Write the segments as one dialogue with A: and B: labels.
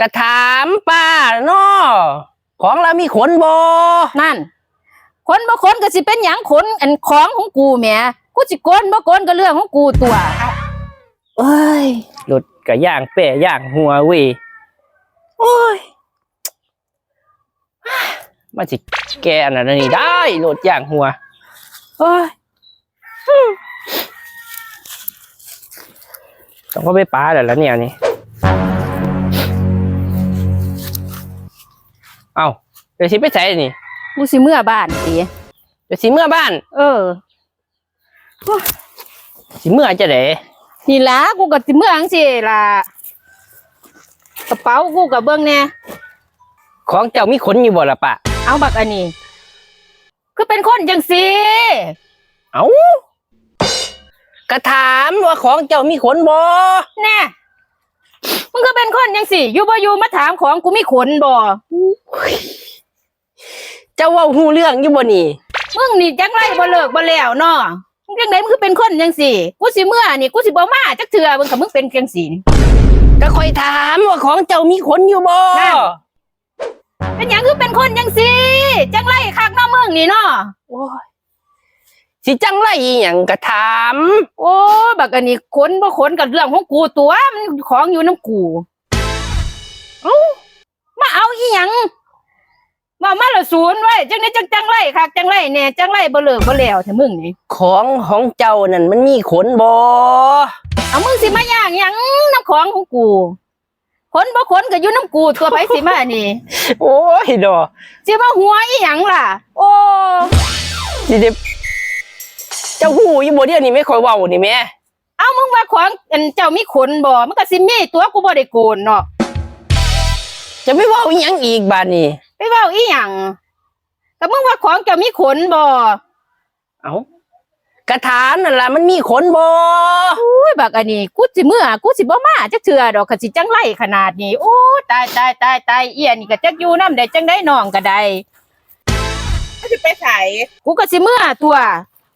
A: กระถามป้าเนาะของเรามีขนบอ
B: นั่นคนบ่คนก็สิเป็นหยังขนอันของของกูแหมกูสิโกนบ่โกนก็เรื่องของกูตัว
A: เอ้ยหลุดกะย่างเปะย่างหัวเวิโอ้ยมาสิแกอันนั้นอันนี่ได้หลุดย่างหัวเอ้ยต้องก็ไปป้าแล้วล่ะเนี่ยนี่ เอาเดี๋ยวสิไปใส่นี่
B: กูสิเมื่อบ้านติ
A: เดี๋ยวสิเมื่อบ้าน
B: เออ
A: สิเมื่อจะเด๋
B: นี่ล่ะกูก็สิเมื่อจังซี่ล่ะกระเป๋ากูก็เบิ่งแน่
A: ของเจ้ามีขนอยู่บ่ล่ะปะ
B: เอาบักอันนี้คือเป็นคนจังซี่
A: เอากระถามว่าของเจ้ามีขนบ่
B: แน่ มึงก็เป็นคนจังซี่อยู่บ่อยู่มาถามของกูมีขนบ่
A: เจ้าเว่าหูเรื่องอยู่บ่นี่
B: มึงนี่จังไรบ่เลิกบ่แล้วเนาะมึงจังไดมึงคือเป็นคนจังซี่กูสิเมื่อนี่กูสิบ่มาจักเทื่อมึงก็มึงเป็นจังซี่นี่
A: ก็คอยถามว่าของเจ้ามีขนอยู่บ่
B: นั่นเป็นหยังคือเป็นคนจังซี่จังไรคักเนาะมึงนี่เนาะ
A: โอ้ย สิจังไรอีหยังกระถาม
B: โอ้บักอันนี้ขนบ่ขนกับเรื่องของกูตัวมันของอยู่น้ำกูเอ้ามาเอาอีหยังมามาละศูนย์ไว้จังไดจังจังไรคักจังไรแน่จังไรบ่เลิกบ่แล้วแท้มึงนี่
A: ของของเจ้านั่นมันมีขนบ่
B: เอามึงสิมาย่างหยังน้ำของของกูขนบ่ขนก็อยู่น้ำกูตัวไปสิมานี่
A: โอ้ยดอ
B: สิมาหัวอีหยังล่ะ โอ้
A: สิเดบ เจ้าหูอยู่บ่เดียวนี่ไม่ค่อยเว้านี่แม่
B: เอามึงว่าของอันเจ้ามีขนบ่มันก็สิมีตัวกูบ่ได้โกนเนาะ
A: จะไม่เว้าอีหยังอีกบาดนี้
B: ไปเว้าอีหยังก็มึงว่าของเจ้ามีขนบ่
A: เอ้ากระถามนั่นล่ะมันมีขนบ่
B: อุ้ยบักอันนี้กูสิเมื่อกูสิบ่มาจักเทื่อดอกก็สิจังไรขนาดนี้โอ้ตายตายตายตายเอียนี่ก็จักอยู่นำได้จังได้น้องก็ได้
C: จะไปใส่
B: กูก็สิเมื่อตัว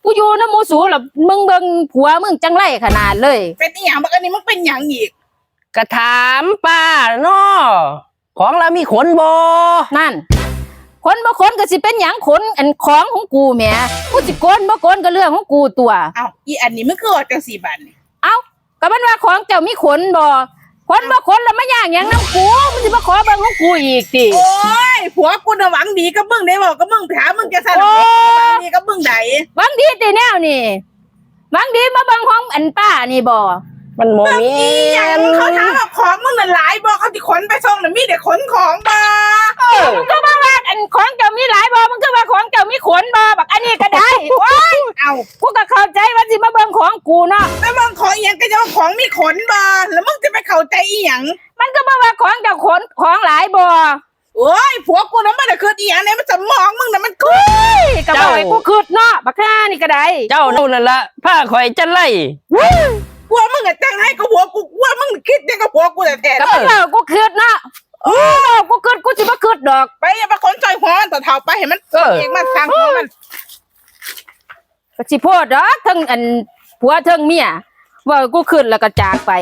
B: กูอยู่น้ำหมูสูแล้วมึงเบิ่งผัวมึงจังไรขนาดเลย
C: เป็นอีหยังบักอันนี้มันเป็นหยังอีก
A: กระถามป้าเนาะของเรามีขนบ่
B: นั่นขนบ่ขนก็สิเป็นหยังขนอันของของกูแหมกูสิโกนบ่โกนก็เรื่องของกูตัว
C: เอ้าอีอันนี้มันคือว่าจังสี่บันนี่
B: เอ้าก็มันว่าของเจ้ามีขนบ่ขนบ่ขนแล้วมาย่างหยังน้ำกูมันสิมาขอเบิ่งของกูอีกติ
C: โอ้ย ผัวกูน่ะหวังดีกับมึงได้บอกกับมึงถามมึงจะสั่น
B: โอ้
C: หวังดีกับมึงได
B: หวังดีติแนวนี่หวังดีมาเบิ่งของอันป้านี่บ่
A: มันโมเม
C: อีหยัง
A: น
C: เขาถามว่าของมึงน่ะหลายบอกเขาที่ขนไปส่งน่ะมีแต่ขนของมา
B: มันก็มาว่าอันของเจ้ามีหลายบ่มันก็ว่าของเจ้ามีขนบ่บักอันนี้ก็ได้โอ้ย
C: เอ้า
B: กูก็เข้าใจว่าสิมาเบิ่งของกูเนาะ
C: แล้วมึงของอีหยังก็จะว่าของมีขนมาแล้วมึงจะไปเข้าใจอีหยัง
B: มันก็มาว่าของเจ้าขนของหลายบ่
C: โอ้ยผัวกูน่ะมันน่ะคืออีหยังเนี่ยมันสมองมึงน่ะมันคือ
B: ก็บ่ให้กูคิดเนาะบักห่านี่ก็ได้
A: เจ้าเท่านั้นละผ้าคอยจะไล่
C: ผัวมึงอะจังให้กับผัวกูว่ามึงคิดยังกับผัวกูแต่แท้
B: ก็บ่เล่ากูคิดเนาะโอ้กูคิดกูสิบ่คิดดอก
C: ไปอย่ามาขนใจหัวมันต่อเท่าไปเห็นมัน
A: เออ
C: เองมันทางหัวมัน
B: ก็สิโพดดอกทั้งอันผัวทั้งเมียว่ากูคิดแล้วก็จากไป